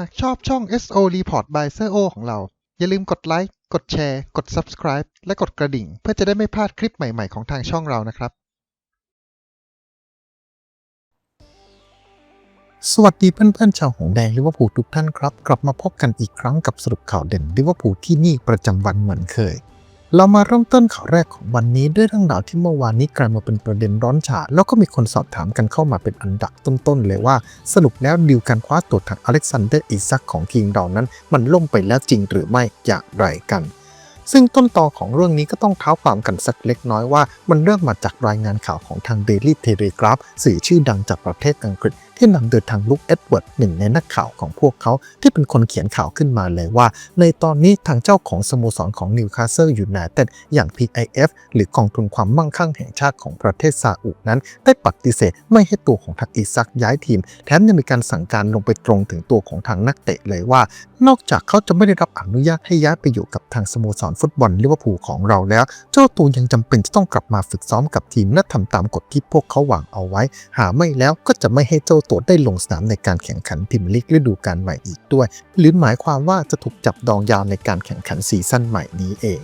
หากชอบช่อง SO Report by s e o ของเรา อย่าลืมกดไลค์ กดแชร์ กด Subscribe และกดกระดิ่ง เพื่อจะได้ไม่พลาดคลิปใหม่ ๆ ของทางช่องเรานะครับ สวัสดีเพื่อนๆชาวหงแดงลิเวอร์พูลทุกท่านครับ กลับมาพบกันอีกครั้งกับสรุปข่าวเด่นลิเวอร์พูลที่นี่ประจำวันเหมือนเคย เรามาเริ่มต้นข่าวแรกของวันนี้ด้วยเรื่องราวที่เมื่อวานนี้กลายมาเป็นประเด็นร้อนฉาแล้วก็มีคนสอบถามกันเข้ามาเป็นอันดับต้นๆเลยว่า สรุปแล้วดีลการคว้าตัวทางอเล็กซานเดอร์อิซักของทีมเรานั้น มันล่มไปแล้วจริงหรือไม่อย่างไรกัน ซึ่งต้นตอของเรื่องนี้ก็ต้องเท้าความกันสักเล็กน้อยว่า มันเริ่มมาจากรายงานข่าวของทาง Daily Telegraph สื่อชื่อดังจากประเทศอังกฤษที่นำโดยทางลุคเอ็ดเวิร์ดหนึ่งในนักข่าวของพวกเขาที่เป็นคนเขียนข่าวขึ้นมาเลยว่า ในตอนนี้ทางเจ้าของสโมสรของนิวคาสเซิลยูไนเต็ดอย่าง PIF หรือกองทุนความมั่งคั่งแห่งชาติของประเทศซาอุนั้น ได้ปฏิเสธไม่ให้ตัวของทางอิซักย้ายทีม แถมยังมีการสั่งการลงไปตรงถึงตัวของทางนักเตะเลยว่า นอกจากเขาจะไม่ได้รับอนุญาตให้ย้ายไปอยู่กับทางสโมสรฟุตบอลลิเวอร์พูลของเราแล้ว เจ้าตัวยังจำเป็นจะต้องกลับมาฝึกซ้อมกับทีมและทำตามกฎที่พวกเขาวางเอาไว้ หาไม่แล้วก็จะไม่ให้เจ้าตัวได้ลงสนามในการแข่งขันพรีเมียร์ลีกฤดูกาลใหม่อีกด้วย หรือหมายความว่าจะถูกจับดองยาวในการแข่งขันซีซั่นใหม่นี้เอง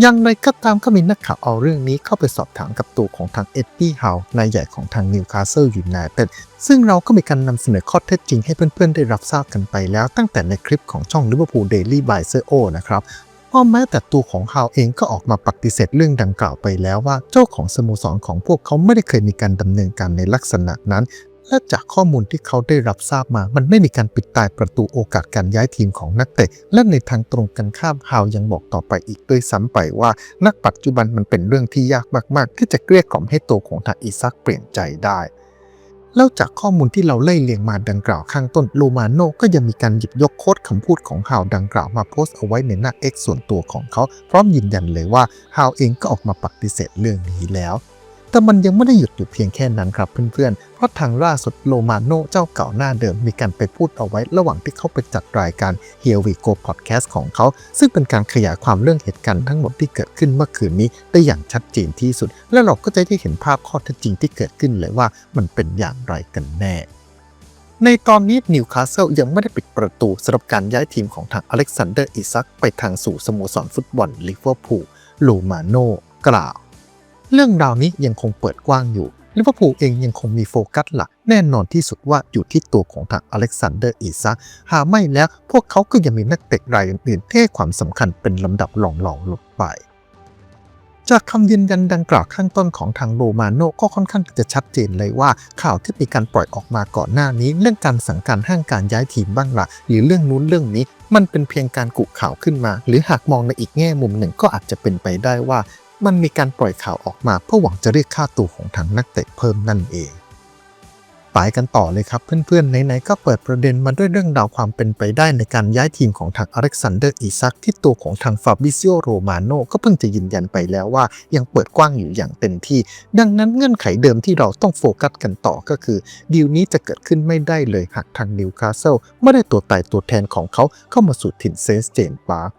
อย่างไรก็ตามก็มีนักข่าวเอาเรื่องนี้เข้าไปสอบถามกับตัวของทางเอ็ดดี้เฮานายใหญ่ของทางนิวคาสเซิลยูไนเต็ดซึ่งเราก็มีการนำเสนอข้อเท็จจริงให้เพื่อนๆ ได้รับทราบกันไปแล้วตั้งแต่ในคลิปของช่อง Liverpool Daily by s e o นะครับพราะแม้แต่ตัวของฮาวเองก็ออกมาปฏิเสธเรื่องดังกล่าวไปแล้วว่าเจ้าของสโมสรของพวกเขาไม่ได้เคยมีการดำเนินการในลักษณะนั้น และจากข้อมูลที่เขาได้รับทราบมา มันไม่มีการปิดตายประตูโอกาสการย้ายทีมของนักเตะ และในทางตรงกันข้ามฮาวยังบอกต่อไปอีกด้วยซ้ำไปว่า นักปัจจุบันมันเป็นเรื่องที่ยากมาก ๆ ที่จะเกลี้ยกล่อมให้ตัวของทาอิซักเปลี่ยนใจได้แล้วจากข้อมูลที่เราไล่เลียงมาดังกล่าวข้างต้นโลมาโนก็ยังมีการหยิบยกโค้ดคำพูดของฮาวดังกล่าวมาโพสต์เอาไว้ในหน้า X ส่วนตัวของเขา พร้อมยืนยันเลยว่าฮาวเองก็ออกมาปฏิเสธเรื่องนี้แล้ว แต่มันยังไม่ได้หยุดอยู่เพียงแค่นั้นครับเพื่อนๆ เพราะทางล่าสุดโลมาโนเจ้าเก่าหน้าเดิมมีการไปพูดเอาไว้ระหว่างที่เขาไปจัดรายการ Here We Go Podcast ของเขา ซึ่งเป็นการขยายความเรื่องเหตุการณ์ทั้งหมดที่เกิดขึ้นเมื่อคืนนี้ได้อย่างชัดเจนที่สุด และเราก็จะได้เห็นภาพข้อเท็จจริงที่เกิดขึ้นเลยว่ามันเป็นอย่างไรกันแน่ในตอนนี้นิวคาสเซิลยังไม่ได้ปิดประตูสำหรับการย้ายทีมของทางอเล็กซานเดอร์อิซักไปทางสู่สโมสรฟุตบอลลิเวอร์พูลโลมาโนกล่าว เรื่องราวนี้ยังคงเปิดกว้างอยู่ลิเวอร์พูลเองยังคงมีโฟกัสหลัก แน่นอนที่สุดว่าอยู่ที่ตัวของทางอเล็กซานเดอร์อิซักหากไม่แล้วพวกเขาก็ยังมีนักเตะรายอื่นๆที่ให้ความสำคัญเป็นลำดับรองๆลงไป จากคำยืนยันดังกล่าวข้างต้นของทางโรมาโนก็ค่อนข้างจะชัดเจนเลยว่า ข่าวที่มีการปล่อยออกมาก่อนหน้านี้ เรื่องการสั่งการห้างการย้ายทีมบ้างละหรือเรื่องนู้นเรื่องนี้มันเป็นเพียงการกุข่าวขึ้นมา หรือหากมองในอีกแง่มุมหนึ่งก็อาจจะเป็นไปได้ว่า มันมีการปล่อยข่าวออกมาเพื่อหวังจะเรียกค่าตัวของทางนักเตะเพิ่มนั่นเองไปกันต่อเลยครับเพื่อนๆไหนๆก็เปิดประเด็นมาด้วยเรื่องราวความเป็นไปได้ในการย้ายทีมของทางอเล็กซานเดอร์อิซักที่ตัวของทางฟาบิซิโอโรมาโนก็เพิ่งจะยืนยันไปแล้วว่ายังเปิดกว้างอยู่อย่างเต็มที่ ดังนั้นเงื่อนไขเดิมที่เราต้องโฟกัสกันต่อก็คือ ดีลนี้จะเกิดขึ้นไม่ได้เลยหากทางนิวคาสเซิลไม่ได้ตัวตายตัวแทนของเขาเข้ามาสู่ถิ่นเซนต์เจมส์ปาร์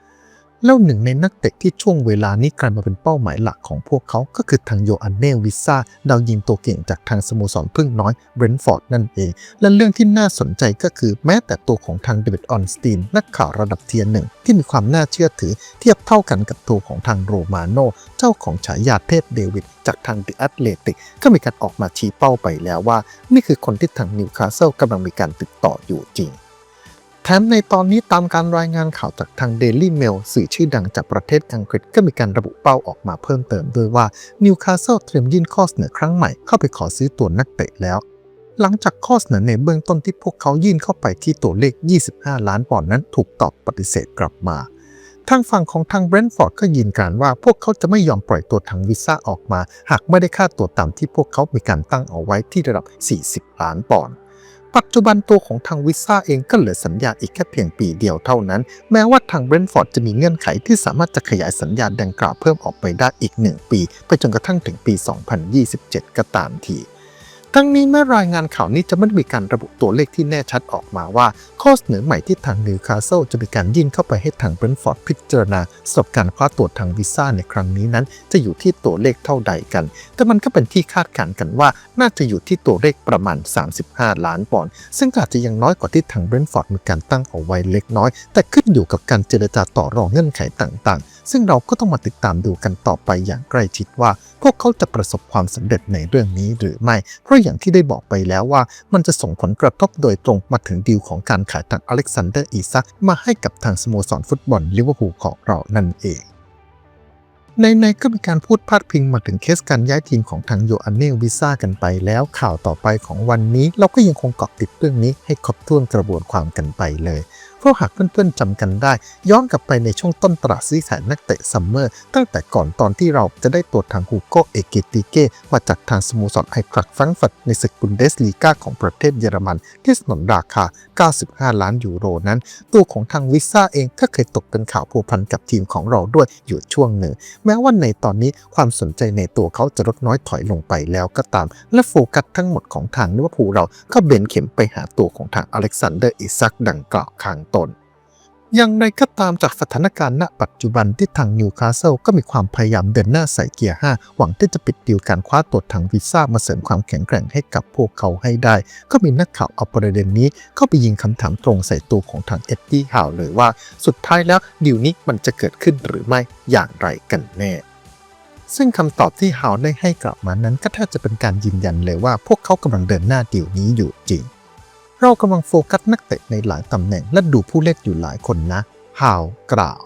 แล้วหนึ่งในนักเตะที่ช่วงเวลานี้กลายมาเป็นเป้าหมายหลักของพวกเขาก็คือทางโยอันเน่วิซ่าดาวยิงตัวเก่งจากทางสโมสรพึ่งน้อยเบรนท์ฟอร์ดนั่นเอง และเรื่องที่น่าสนใจก็คือแม้แต่ตัวของทางเดวิดออนสตีนนักข่าวระดับเทียร์หนึ่งที่มีความน่าเชื่อถือเทียบเท่ากันกับตัวของทางโรมาโนเจ้าของฉายาเทพเดวิดจากทางเดอะแอตเลติกก็มีการออกมาชี้เป้าไปแล้วว่า นี่คือคนที่ทางนิวคาสเซิลกำลังมีการติดต่ออยู่จริง แถมในตอนนี้ตามการรายงานข่าวจากทาง Daily Mail สื่อชื่อดังจากประเทศอังกฤษก็มีการระบุเป้าออกมาเพิ่มเติมด้วยว่านิวคาสเซิลเตรียมยื่นข้อเสนอครั้งใหม่เข้าไปขอซื้อตัวนักเตะแล้วหลังจากข้อเสนอในเบื้องต้นที่พวกเขายื่นเข้าไปที่ตัวเลข 25 ล้านปอนด์นั้นถูกตอบปฏิเสธกลับมา ทางฝั่งของทางเบรนท์ฟอร์ดก็ยืนกานว่าพวกเขาจะไม่ยอมปล่อยตัวทางวิซ่าออกมา หากไม่ได้ค่าตัวตามที่พวกเขามีการตั้งเอาไว้ที่ระดับ 40 ล้านปอนด์ ปัจจุบันตัวของทางวิซ่าเองก็เหลือสัญญาอีกแค่เพียงปีเดียวเท่านั้น แม้ว่าทางเบรนท์ฟอร์ดจะมีเงื่อนไขที่สามารถจะขยายสัญญาดังกล่าวเพิ่มออกไปได้อีก 1 ปี ไปจนกระทั่งถึงปี 2027 ก็ตามที ทั้งนี้แม้รายงานข่าวนี้จะไม่มีการระบุตัวเลขที่แน่ชัดออกมาว่าข้อเสนอใหม่ที่ทางนิวคาสเซิลจะมีการยื่นเข้าไปให้ทางเบรนฟอร์ดพิจารณาสำหรับการคว้าตัวทางวีซ่าในครั้งนี้นั้น จะอยู่ที่ตัวเลขเท่าใดกัน แต่มันก็เป็นที่คาดการณ์กันว่าน่าจะอยู่ที่ตัวเลขประมาณ 35 ล้านปอนด์ซึ่งอาจจะยังน้อยกว่าที่ทางเบรนฟอร์ดมีการตั้งเอาไว้เล็กน้อย แต่ขึ้นอยู่กับการเจรจาต่อรองเงื่อนไขต่างๆ ซึ่งเราก็ต้องมาติดตามดูกันต่อไปอย่างใกล้ชิดว่า พวกเขาจะประสบความสำเร็จในเรื่องนี้หรือไม่ เพราะอย่างที่ได้บอกไปแล้วว่า มันจะส่งผลกระทบโดยตรงมาถึงดีลของการขายทางอเล็กซานเดอร์อีซักมาให้กับทางสโมสรฟุตบอลลิเวอร์พูลของเรานั่นเองในๆก็มีการพูดพาดพิงมาถึงเคสการย้ายทีมของทางโยอันเนลวิซ่ากันไปแล้วข่าวต่อไปของวันนี้ เราก็ยังคงเกาะติดเรื่องนี้ให้ครบถ้วนกระบวนความกันไปเลย ราะหากเพื่อนๆจำกันได้ ย้อนกลับไปในช่วงต้นตลาดซื้อขายนักเตะซัมเมอร์ ตั้งแต่ก่อนตอนที่เราจะได้ตัวทางฮูโกเอเกติเกมาจากทางสโมสรไอทรักฟังฟิร์ตในศึกบุนเดสลีกาของประเทศเยอรมัน ที่สนนราคา 95 ล้านยูโรนั้น ตัวของทางวิซ่าเองก็เคยตกเป็นข่าวพัวพันกับทีมของเราด้วยอยู่ช่วงหนึ่ง แม้ว่าในตอนนี้ความสนใจในตัวเขาจะลดน้อยถอยลงไปแล้วก็ตาม และโฟกัสทั้งหมดของทางลิเวอร์พูลเราก็เบนเข็มไปหาตัวของทางอเล็กซานเดอร์อิซักดังกล่าวข้างตน อย่างไรก็ตามจากสถานการณ์ณ ปัจจุบันที่ทางนิวคาสเซิลก็มีความพยายามเดินหน้าใส่เกียร์5หวังที่จะปิดดีลการคว้าตัวทางวีซ่ามาเสริมความแข็งแกร่งให้กับพวกเขาให้ได้ ก็มีนักข่าวเอาประเด็นนี้เข้าไปยิงคำถามตรงใส่ตัวของทางเอ็ดดี้ฮาวเลยว่า สุดท้ายแล้วดีลนี้มันจะเกิดขึ้นหรือไม่อย่างไรกันแน่ซึ่งคำตอบที่ฮาวได้ให้กลับมานั้นก็แทบจะเป็นการยืนยันเลยว่าพวกเขากำลังเดินหน้าดีลนี้อยู่จริง เรากำลังโฟกัสนักเตะในหลายตำแหน่งและดูผู้เล่นอยู่หลายคนนะฮาวกล่าว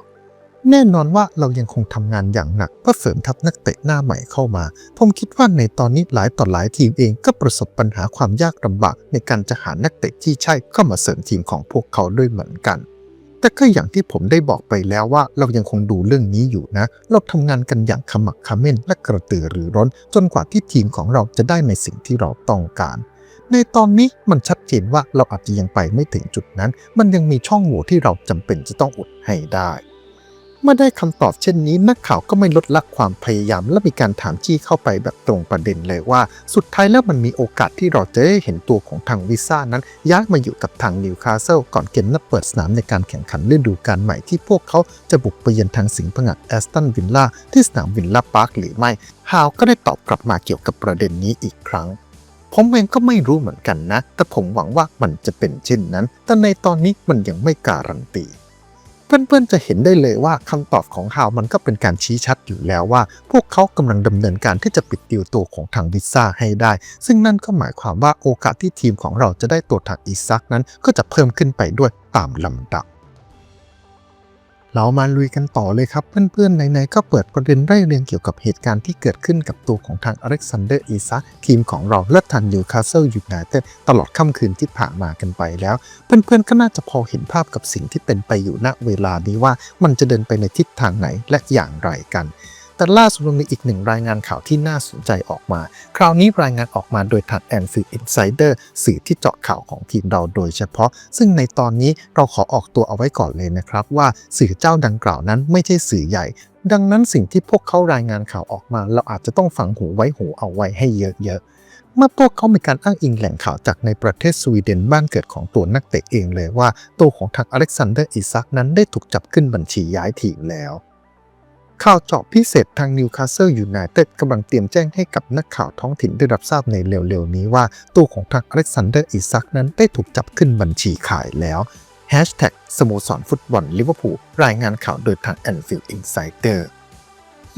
แน่นอนว่าเรายังคงทำงานอย่างหนักเพื่อเสริมทัพนักเตะหน้าใหม่เข้ามา ผมคิดว่าในตอนนี้หลายต่อหลายทีมเองก็ประสบปัญหาความยากลำบากในการจะหานักเตะที่ใช่เข้ามาเสริมทีมของพวกเขาด้วยเหมือนกันแต่ก็อย่างที่ผมได้บอกไปแล้วว่าเรายังคงดูเรื่องนี้อยู่นะ เราทำงานกันอย่างขมักขม้นและกระตือรือร้น จนกว่าที่ทีมของเราจะได้ในสิ่งที่เราต้องการ ในตอนนี้มันชัดเจนว่าเราอาจจะยังไปไม่ถึงจุดนั้น มันยังมีช่องโหว่ที่เราจำเป็นจะต้องอุดให้ได้เมื่อได้คำตอบเช่นนี้ นักข่าวก็ไม่ลดละความพยายามและมีการถามจี้เข้าไปแบบตรงประเด็นเลยว่า สุดท้ายแล้วมันมีโอกาสที่เราจะได้เห็นตัวของทางวิซ่านั้น ย้ายมาอยู่กับทางนิวคาสเซิลก่อนเกมนัดเปิดสนามในการแข่งขันฤดูกาลใหม่ที่พวกเขาจะบุกไปเยือนทางสิงห์ผงัดแอสตันวิลล่าที่สนามวิลล่าพาร์คหรือไม่ฮาวก็ได้ตอบกลับมาเกี่ยวกับประเด็นนี้อีกครั้ง ผมเองก็ไม่รู้เหมือนกันนะ แต่ผมหวังว่ามันจะเป็นเช่นนั้น แต่ในตอนนี้มันยังไม่การันตี เพื่อนๆจะเห็นได้เลยว่าคำตอบของฮาวมันก็เป็นการชี้ชัดอยู่แล้วว่า พวกเขากำลังดำเนินการที่จะปิดดีลตัวของทางวิซ่าให้ได้ ซึ่งนั่นก็หมายความว่าโอกาสที่ทีมของเราจะได้ตัวทางอีซักนั้นก็จะเพิ่มขึ้นไปด้วยตามลำดับ เรามาลุยกันต่อเลยครับ เพื่อนๆไหนๆก็เปิดประเด็นไร่เรียงเกี่ยวกับเหตุการณ์ที่เกิดขึ้นกับตัวของทางอเล็กซานเดอร์อีซักทีมของเราและทันยูคาสเซิลยูไนเต็ดตลอดค่ำคืนที่ผ่านมากันไปแล้ว เพื่อนๆก็น่าจะพอเห็นภาพกับสิ่งที่เป็นไปอยู่ณเวลานี้ว่ามันจะเดินไปในทิศทางไหนและอย่างไรกัน แต่ล่าสุดมีอีกหนึ่งรายงานข่าวที่น่าสนใจออกมา คราวนี้รายงานออกมาโดยทางแอนฟิลอินไซเดอร์สื่อที่เจาะข่าวของทีมเราโดยเฉพาะ ซึ่งในตอนนี้เราขอออกตัวเอาไว้ก่อนเลยนะครับ ว่าสื่อเจ้าดังกล่าวนั้นไม่ใช่สื่อใหญ่ดังนั้นสิ่งที่พวกเขารายงานข่าวออกมา เราอาจจะต้องฝังหูไว้หูเอาไว้ให้เยอะๆ เมื่อพวกเขามีการอ้างอิงแหล่งข่าวจากในประเทศสวีเดนบ้านเกิดของตัวนักเตะเองเลยว่า ตัวของทางอเล็กซานเดอร์อิซักนั้นได้ถูกจับขึ้นบัญชีย้ายทีมแล้ว ข่าวเจาะพิเศษทางนิวคาสเซิลยูไนเต็ดกำลังเตรียมแจ้งให้กับนักข่าวท้องถิ่นได้รับทราบในเร็วๆนี้ว่า ตัวของทางอเล็กซานเดอร์อิซักนั้นได้ถูกจับขึ้นบัญชีขายแล้วแฮชแท็กสโมสรฟุตบอลลิเวอร์พูลรายงานข่าวโดยทางแอนฟิลด์อินไซเดอ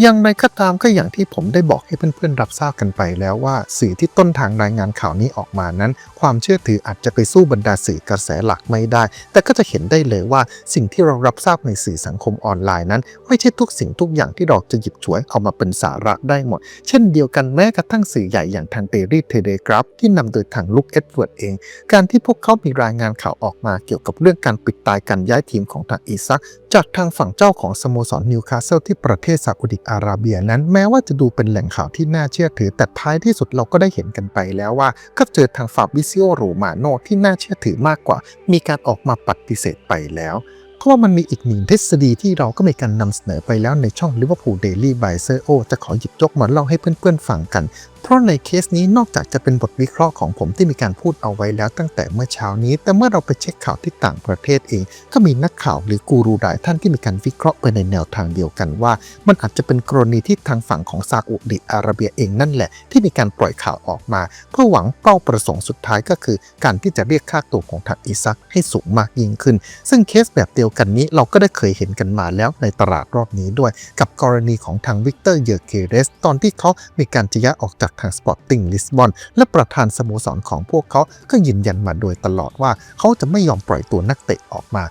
ย่างไรก็ตามก็อย่างที่ผมได้บอกให้เพื่อนๆรับทราบกันไปแล้วว่าสื่อที่ต้นทางรายงานข่าวนี้ออกมานั้น ความเชื่อถืออาจจะไปสู้บรรดาสื่อกระแสหลักไม่ได้ แต่ก็จะเห็นได้เลยว่าสิ่งที่เรารับทราบในสื่อสังคมออนไลน์นั้น ไม่ใช่ทุกสิ่งทุกอย่างที่เราจะหยิบฉวยเอามาเป็นสาระได้หมด เช่นเดียวกันแม้กระทั่งสื่อใหญ่อย่างทางเดลี่เทเลกราฟที่นำโดยทางลุคเอ็ดเวิร์ดเอง การที่พวกเขามีรายงานข่าวออกมาเกี่ยวกับเรื่องการปิดตายการย้ายทีมของทางอีซักจากทางฝั่งเจ้าของสโมสรนิวคาสเซิลที่ประเทศซาอุดิอาอาระเบียนั้น แม้ว่าจะดูเป็นแหล่งข่าวที่น่าเชื่อถือ แต่ท้ายที่สุดเราก็ได้เห็นกันไปแล้วว่าก็เจอทางฟาบิซิโอโรมาโนที่น่าเชื่อถือมากกว่า มีการออกมาปฏิเสธไปแล้วเพราะว่ามันมีอีกหนึ่งทฤษฎีที่เราก็มีการนำเสนอไปแล้วในช่อง Liverpool Daily by Sir O จะขอหยิบยกมาเล่าให้เพื่อนๆฟังกัน เพราะในเคสนี้นอกจากจะเป็นบทวิเคราะห์ของผมที่มีการพูดเอาไว้แล้วตั้งแต่เมื่อเช้านี้ แต่เมื่อเราไปเช็คข่าวที่ต่างประเทศเอง ก็มีนักข่าวหรือกูรูหลายท่านที่มีการวิเคราะห์ไปในแนวทางเดียวกันว่า มันอาจจะเป็นกรณีที่ทางฝั่งของซาอุดิอาระเบียเองนั่นแหละ ที่มีการปล่อยข่าวออกมา เพื่อหวังเป้าประสงค์สุดท้ายก็คือ การที่จะเรียกค่าตัวของทางอิซักให้สูงมากยิ่งขึ้น ซึ่งเคสแบบเดียวกันนี้เราก็ได้เคยเห็นกันมาแล้วในตลาดรอบนี้ด้วย กับกรณีของทางวิกเตอร์เยอร์เกเรสตอนที่เขามีการจะย้ายออกจากทางสปอร์ติ้งลิสบอนและประธานสโมสรของพวกเขาก็ยืนยันมาโดยตลอดว่าเขาจะไม่ยอมปล่อยตัวนักเตะออกมา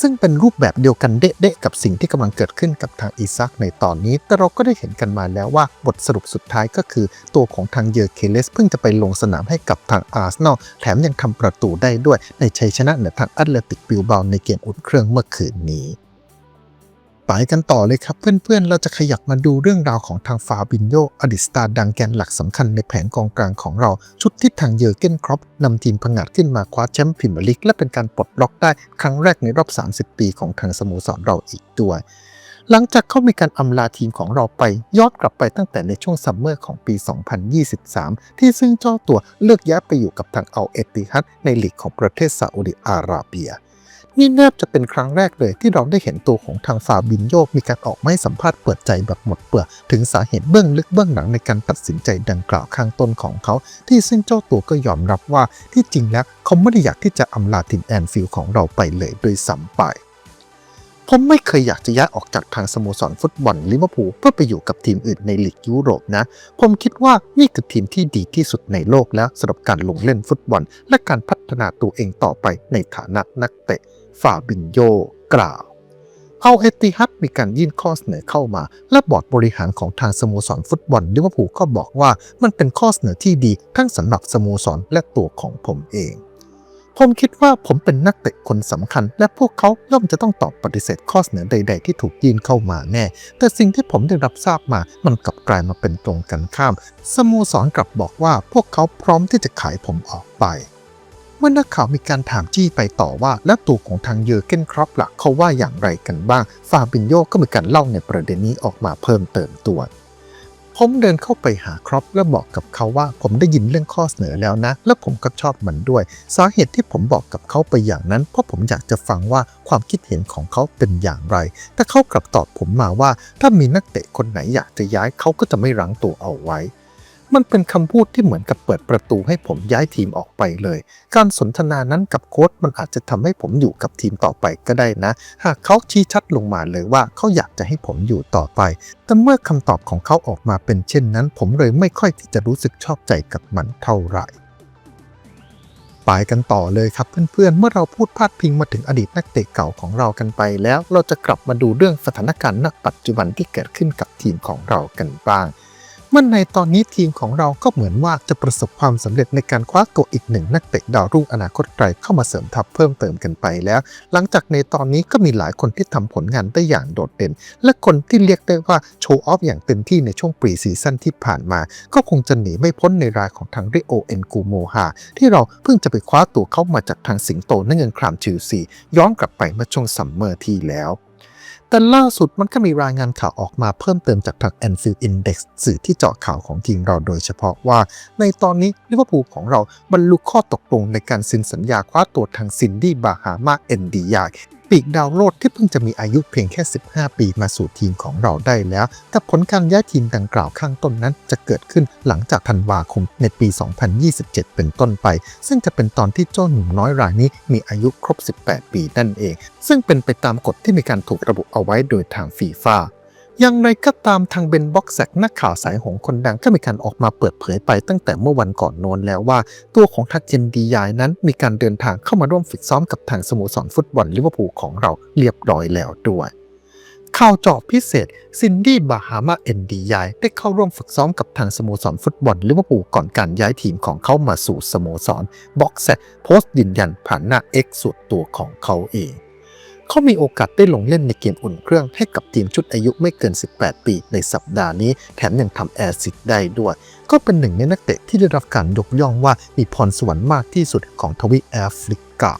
ซึ่งเป็นรูปแบบเดียวกันเด๊ะๆกับสิ่งที่กำลังเกิดขึ้นกับทางอีซักในตอนนี้ แต่เราก็ได้เห็นกันมาแล้วว่าบทสรุปสุดท้ายก็คือ ตัวของทางเยอร์เคเลสเพิ่งจะไปลงสนามให้กับทางอาร์เซนอลแถมยังทำประตูได้ด้วยในชัยชนะเหนือทางแอตเลติกบิลเบาในเกมอุ่นเครื่องเมื่อคืนนี้ ไปกันต่อเลยครับ เพื่อนๆ เราจะขยับมาดูเรื่องราวของทางฟาบินโยอดีตสตาดังแกนหลักสำคัญในแผงกองกลางของเรา ชุดที่ทางเยอร์เกนครอปนำทีมพังงาดขึ้นมาคว้าแชมป์พรีเมียร์ลีกและเป็นการปลดล็อกได้ครั้งแรกในรอบ 30 ปีของทางสโมสรเราอีกด้วยหลังจากเขามีการอำลาทีมของเราไปย้อนกลับไปตั้งแต่ในช่วงซัมเมอร์ของปี 2023 ที่ซึ่งเจ้าตัวเลือกย้ายไปอยู่กับทางเอัลเอติฮัดในลีกของประเทศซาอุดิอาระเบีย นี่แนบจะเป็นครั้งแรกเลยที่เราได้เห็นตัวของทางฟาบินโยมีการออกมาให้สัมภาษณ์เปิดใจแบบหมดเปลือกถึงสาเหตุเบื้องลึกเบื้องหลังในการตัดสินใจดังกล่าวข้างต้นของเขา ที่ซึ่งเจ้าตัวก็ยอมรับว่าที่จริงแล้วเขาไม่ได้อยากที่จะอำลาทีมแอนฟิลด์ของเราไปเลยโดยซ้ำไปผมไม่เคยอยากจะย้ายออกจากทางสโมสรฟุตบอลลิเวอร์พูลเพื่อไปอยู่กับทีมอื่นในลีกยุโรปนะ ผมคิดว่านี่คือทีมที่ดีที่สุดในโลกแล้วสำหรับการลงเล่นฟุตบอล และการพัฒนาตัวเองต่อไปในฐานะนักเตะ ฟาบินโยกล่าวเอาเอติฮัดมีการยื่นข้อเสนอเข้ามา และบอร์ดบริหารของทางสโมสรฟุตบอลลิเวอร์พูลก็บอกว่ามันเป็นข้อเสนอที่ดีทั้งสำหรับสโมสรและตัวของผมเอง ผมคิดว่าผมเป็นนักเตะคนสำคัญ และพวกเขาย่อมจะต้องตอบปฏิเสธข้อเสนอใด ๆ ที่ถูกยื่นเข้ามาแน่ แต่สิ่งที่ผมได้รับทราบมามันกลับกลายมาเป็นตรงกันข้าม สโมสรกลับบอกว่าพวกเขาพร้อมที่จะขายผมออกไป มื่อนักข่าวมีการถามจี้ไปต่อว่า และตัวของทางเยอร์เกนครอปล่ะเขาว่าอย่างไรกันบ้าง ฟาบินโยก็มีการเล่าในประเด็นนี้ออกมาเพิ่มเติมตัวผมเดินเข้าไปหาครอปและบอกกับเขาว่าผมได้ยินเรื่องข้อเสนอแล้วนะ และผมก็ชอบมันด้วย สาเหตุที่ผมบอกกับเขาไปอย่างนั้น เพราะผมอยากจะฟังว่าความคิดเห็นของเขาเป็นอย่างไร แต่เขากลับตอบผมมาว่า ถ้ามีนักเตะคนไหนอยากจะย้ายเขาก็จะไม่รั้งตัวเอาไว้ มันเป็นคำพูดที่เหมือนกับเปิดประตูให้ผมย้ายทีมออกไปเลย การสนทนานั้นกับโค้ชมันอาจจะทำให้ผมอยู่กับทีมต่อไปก็ได้นะ หากเขาชี้ชัดลงมาเลยว่าเขาอยากจะให้ผมอยู่ต่อไป แต่เมื่อคำตอบของเขาออกมาเป็นเช่นนั้น ผมเลยไม่ค่อยที่จะรู้สึกชอบใจกับมันเท่าไหร่ไปกันต่อเลยครับเพื่อนๆ เมื่อเราพูดพาดพิงมาถึงอดีตนักเตะเก่าของเรากันไปแล้ว เราจะกลับมาดูเรื่องสถานการณ์ณปัจจุบันที่เกิดขึ้นกับทีมของเรากันบ้าง เมื่อในตอนนี้ทีมของเราก็เหมือนว่าจะประสบความสำเร็จในการคว้าตัวอีกหนึ่งนักเตะดาวรุ่งอนาคตไกลเข้ามาเสริมทัพเพิ่มเติมกันไปแล้ว หลังจากในตอนนี้ก็มีหลายคนที่ทำผลงานได้อย่างโดดเด่น และคนที่เรียกได้ว่าโชว์ออฟอย่างเต็มที่ในช่วงปรีซีซั่นที่ผ่านมา ก็คงจะหนีไม่พ้นในรายของทางริโอเอ็นกูโมฮาที่เราเพิ่งจะไปคว้าตัวเข้ามาจากทางสิงโตนั่นเงินครามชิลซีย้อนกลับไปเมื่อช่วงซัมเมอร์ที่แล้ว แต่ล่าสุดมันก็มีรายงานข่าวออกมาเพิ่มเติมจากทาง Anfield Index สื่อที่เจาะข่าวของทีมเราโดยเฉพาะว่า ในตอนนี้ลิเวอร์พูลของเราบรรลุข้อตกลงในการสินสัญญาคว้าตัวทางซินดี้บาฮามาเอนดียา ปีกดาวโรดที่เพิ่งจะมีอายุเพียงแค่ 15 ปีมาสู่ทีมของเราได้แล้ว แต่ผลการย้ายทีมดังกล่าวข้างต้นนั้น จะเกิดขึ้นหลังจากธันวาคมในปี 2027 เป็นต้นไป ซึ่งจะเป็นตอนที่เจ้าหนุ่มน้อยรายนี้มีอายุครบ 18 ปีนั่นเอง ซึ่งเป็นไปตามกฎที่มีการถูกระบุเอาไว้โดยทางฟีฟ่า อย่างไรก็ตามทางเบนบ็อกแซกนักข่าวสายหงคนดังก็มีการออกมาเปิดเผยไปตั้งแต่เมื่อวันก่อนโน้นแล้วว่า ตัวของทักเจนดียายนั้นมีการเดินทางเข้ามาร่วมฝึกซ้อมกับทางสโมสรฟุตบอลลิเวอร์พูลของเราเรียบร้อยแล้วด้วยข่าวจาะพิเศษ ซินดี้บาฮามาเอ็นดียายได้เข้าร่วมฝึกซ้อมกับทางสโมสรฟุตบอลลิเวอร์พูลก่อนการย้ายทีมของเขามาสู่สโมสรบ็อกแซกโพสต์ยืนยันผ่านหน้า X ส่วนตัวของเขาเอง เขามีโอกาสได้ลงเล่นในเกมอุ่นเครื่องให้กับทีมชุดอายุไม่เกิน 18 ปี ในสัปดาห์นี้ แถมยังทำแอร์ซิดได้ด้วย ก็เป็นหนึ่งในนักเตะที่ได้รับการยกย่องว่ามีพรสวรรค์มากที่สุดของทวีปแอฟริกา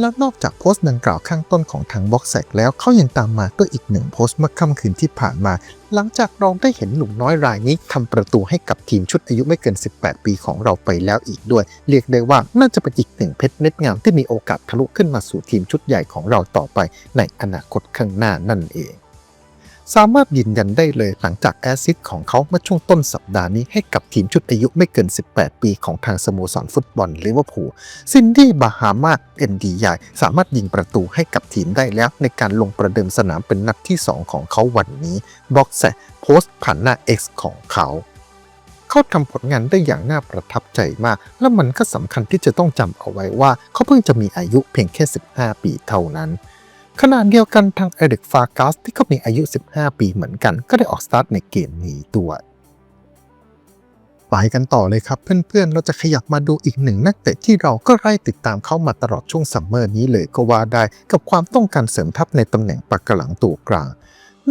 แล้วนอกจากโพสต์ดังกล่าวข้างต้นของทางบ็อกแซกแล้วเขายังตามมาด้วยอีกหนึ่งโพสต์เมื่อค่ำคืนที่ผ่านมา หลังจากเราได้เห็นหนุ่มน้อยรายนี้ทำประตูให้กับทีมชุดอายุไม่เกิน 18 ปีของเราไปแล้วอีกด้วย เรียกได้ว่าน่าจะเป็นอีกหนึ่งเพชรเม็ดงามที่มีโอกาสทะลุขึ้นมาสู่ทีมชุดใหญ่ของเราต่อไปในอนาคตข้างหน้านั่นเอง สามารถยืนยันได้เลยหลังจากแอสซิสของเขาเมื่อช่วงต้นสัปดาห์นี้ให้กับทีมชุดอายุไม่เกิน 18 ปีของทางสโมสรฟุตบอลลิเวอร์พูลซินดี้บาฮามาเอ็นดีใหญ่สามารถยิงประตูให้กับทีมได้แล้วในการลงประเดิมสนามเป็นนัดที่ 2 ของเขาวันนี้บ็อกแซโพสต์ผ่านหน้า X ของเขาเขาทำผลงานได้อย่างน่าประทับใจมาก และมันก็สำคัญที่จะต้องจำเอาไว้ว่า เขาเพิ่งจะมีอายุเพียงแค่ 15 ปีเท่านั้น ขณะเดียวกันทางเอริกฟากัสที่เขามีอายุ 15 ปีเหมือนกัน ก็ได้ออกสตาร์ทในเกมนี้ด้วยไปกันต่อเลยครับ เพื่อนๆ เราจะขยับมาดูอีกหนึ่งนักเตะที่เราก็ไล่ติดตามเขามาตลอดช่วงซัมเมอร์นี้เลยก็ว่าได้ กับความต้องการเสริมทัพในตำแหน่งปักกระหลังตัวกลาง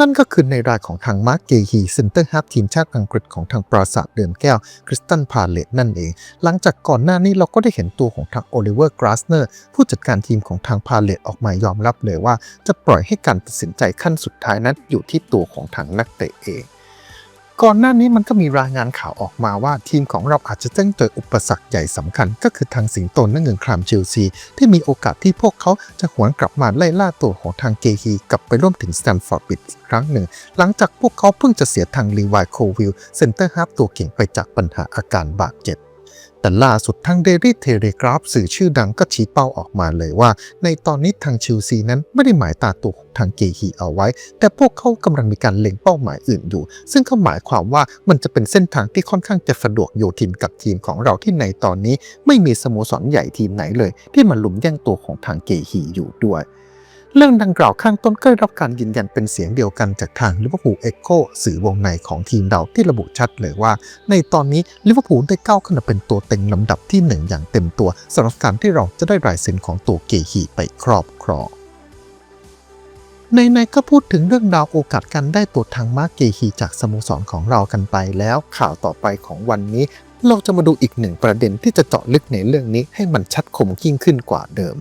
นั่นก็คือในรายของทางมาร์กเกฮีเซนเตอร์ฮับทีมชาติอังกฤษของทางปราสาทเดือนแก้วคริสตันพาเลตนั่นเอง หลังจากก่อนหน้านี้เราก็ได้เห็นตัวของทางโอลิเวอร์กราสเนอร์ผู้จัดการทีมของทางพาเลตออกมายอมรับเลยว่า จะปล่อยให้การตัดสินใจขั้นสุดท้ายนั้นอยู่ที่ตัวของทางนักเตะเอง ก่อนหน้านี้มันก็มีรายงานข่าวออกมาว่าทีมของเราอาจจะต้องเจออุปสรรคใหญ่สำคัญ ก็คือทางสิงโตนนั่งเงินครามเชลซี ที่มีโอกาสที่พวกเขาจะหวนกลับมาไล่ล่าตัวของทางเกฮีกลับไปร่วมถึงสแตนฟอร์ดบิดครั้งหนึ่ง หลังจากพวกเขาเพิ่งจะเสียทางลีวายโควิลเซนเตอร์ฮาฟตัวเก่งไปจากปัญหาอาการบาดเจ็บ แต่ล่าสุดทางเดลี่เทเลกราฟสื่อชื่อดังก็ชี้เป้าออกมาเลยว่า ในตอนนี้ทางชิลซีนั้นไม่ได้หมายตาตัวของทางเกฮีเอาไว้ แต่พวกเขากำลังมีการเล็งเป้าหมายอื่นอยู่ ซึ่งก็หมายความว่ามันจะเป็นเส้นทางที่ค่อนข้างจะสะดวกโยทินกับทีมของเราที่ในตอนนี้ ไม่มีสโมสรใหญ่ทีมไหนเลย ที่มาลุมแย่งตัวของทางเกฮีอยู่ด้วย เรื่องดังกล่าวข้างต้นก็ได้รับการยืนยันเป็นเสียงเดียวกันจากทางลิเวอร์พูลเอ็กโคสื่อวงในของทีมเราที่ระบุชัดเลยว่า ในตอนนี้ลิเวอร์พูลได้ก้าวขึ้นมาเป็นตัวเต็งลำดับที่หนึ่งอย่างเต็มตัวสำหรับการที่เราจะได้รายเซ็นของตัวเกฮีไปครอบครองในในก็พูดถึงเรื่องราวโอกาสการได้ตัวทางมาร์กเกฮีจากสโมสรของเรากันไปแล้ว ข่าวต่อไปของวันนี้ เราจะมาดูอีกหนึ่งประเด็นที่จะเจาะลึกในเรื่องนี้ให้มันชัดคมยิ่งขึ้นกว่าเดิม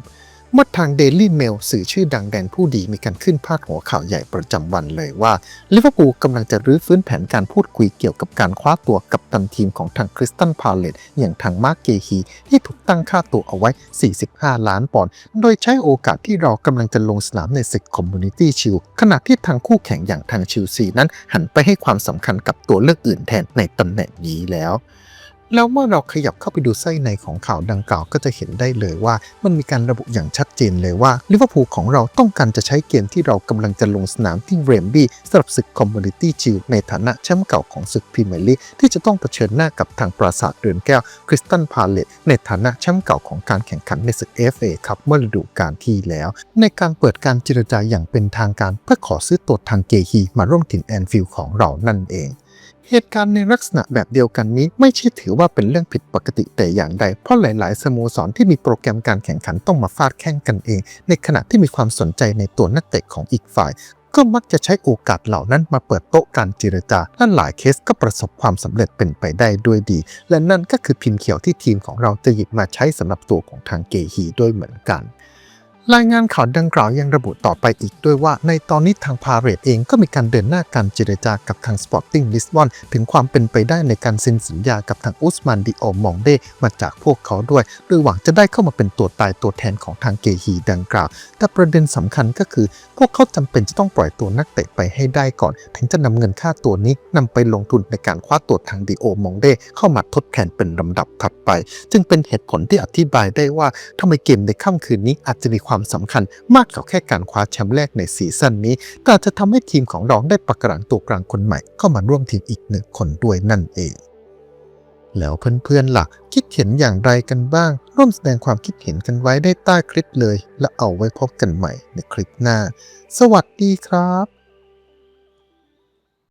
เมื่อทาง Daily Mail สื่อชื่อดังแดนผู้ดีมีการขึ้นพาดหัวข่าวใหญ่ประจำวันเลยว่าลิเวอร์พูลกำลังจะรื้อฟื้นแผนการพูดคุยเกี่ยวกับการคว้าตัวกับตันทีมของทางคริสตันพาเลตอย่างทางมาร์กเกฮีที่ถูกตั้งค่าตัวเอาไว้ 45 ล้านปอนด์โดยใช้โอกาสที่เรากำลังจะลงสนามในศึกคอมมูนิตี้ชิลขณะที่ทางคู่แข่งอย่างทางชิลซีนั้นหันไปให้ความสำคัญกับตัวเลือกอื่นแทนในตำแหน่งนี้แล้ว แล้วเมื่อเราขยับเข้าไปดูไส้ในของข่าวดังกล่าวก็จะเห็นได้เลยว่า มันมีการระบุอย่างชัดเจนเลยว่าลิเวอร์พูลของเราต้องการจะใช้เกมที่เรากำลังจะลงสนามที่เรมบี้สำหรับศึกคอมมูนิตี้ชิลในฐานะแชมป์เก่าของศึกพรีเมียร์ลีกที่จะต้องเผชิญหน้ากับทางปราสาทเรือนแก้วคริสตันพาเลตในฐานะแชมป์เก่าของการแข่งขันในศึก FA ครับเมื่อฤดูกาลที่แล้ว ในการเปิดการเจรจาอย่างเป็นทางการเพื่อขอซื้อตัวทางเกฮีมาร่วมถิ่นแอนฟิลด์ของเรานั่นเอง เหตุการณ์ในลักษณะแบบเดียวกันนี้ ไม่ใช่ถือว่าเป็นเรื่องผิดปกติแต่อย่างใด เพราะหลาย ๆ สโมสรที่มีโปรแกรมการแข่งขันต้องมาฟาดแข่งกันเอง ในขณะที่มีความสนใจในตัวนักเตะของอีกฝ่าย ก็มักจะใช้โอกาสเหล่านั้นมาเปิดโต๊ะการเจรจาและหลายเคสก็ประสบความสำเร็จเป็นไปได้ด้วยดี และนั่นก็คือพิมพ์เขียวที่ทีมของเราจะหยิบมาใช้สำหรับตัวของทางเกฮีด้วยเหมือนกัน รายงานข่าวดังกล่าวยังระบุต่อไปอีกด้วยว่า ในตอนนี้ทางพาเรตเองก็มีการเดินหน้าการเจรจากับทาง Sporting Lisbon ถึงความเป็นไปได้ในการเซ็นสัญญากับทางอุสมานดิโอมองเดมาจากพวกเขาด้วยโดยหวังจะได้เข้ามาเป็นตัวตายตัวแทนของทางเกฮีดังกล่าว แต่ประเด็นสำคัญก็คือ พวกเขาจำเป็นจะต้องปล่อยตัวนักเตะไปให้ได้ก่อน ถึงจะนำเงินค่าตัวนี้นำไปลงทุนในการคว้าตัวทางดิโอมองเดเข้ามาทดแทนเป็นลำดับถัดไป จึงเป็นเหตุผลที่อธิบายได้ว่าทำไมเกมในค่ำคืนนี้อาจจะมีความสำคัญมากกว่าแค่การคว้าแชมป์แรกในซีซั่นนี้ แต่จะทำให้ทีมของเราได้ประกาศตัวกลางคนใหม่เข้ามาร่วมทีมอีกหนึ่งคนด้วยนั่นเอง แล้วเพื่อนๆล่ะ คิดเห็นอย่างไรกันบ้าง ร่วมแสดงความคิดเห็นกันไว้ได้ใต้คลิปเลย และเอาไว้พบกันใหม่ในคลิปหน้า สวัสดีครับ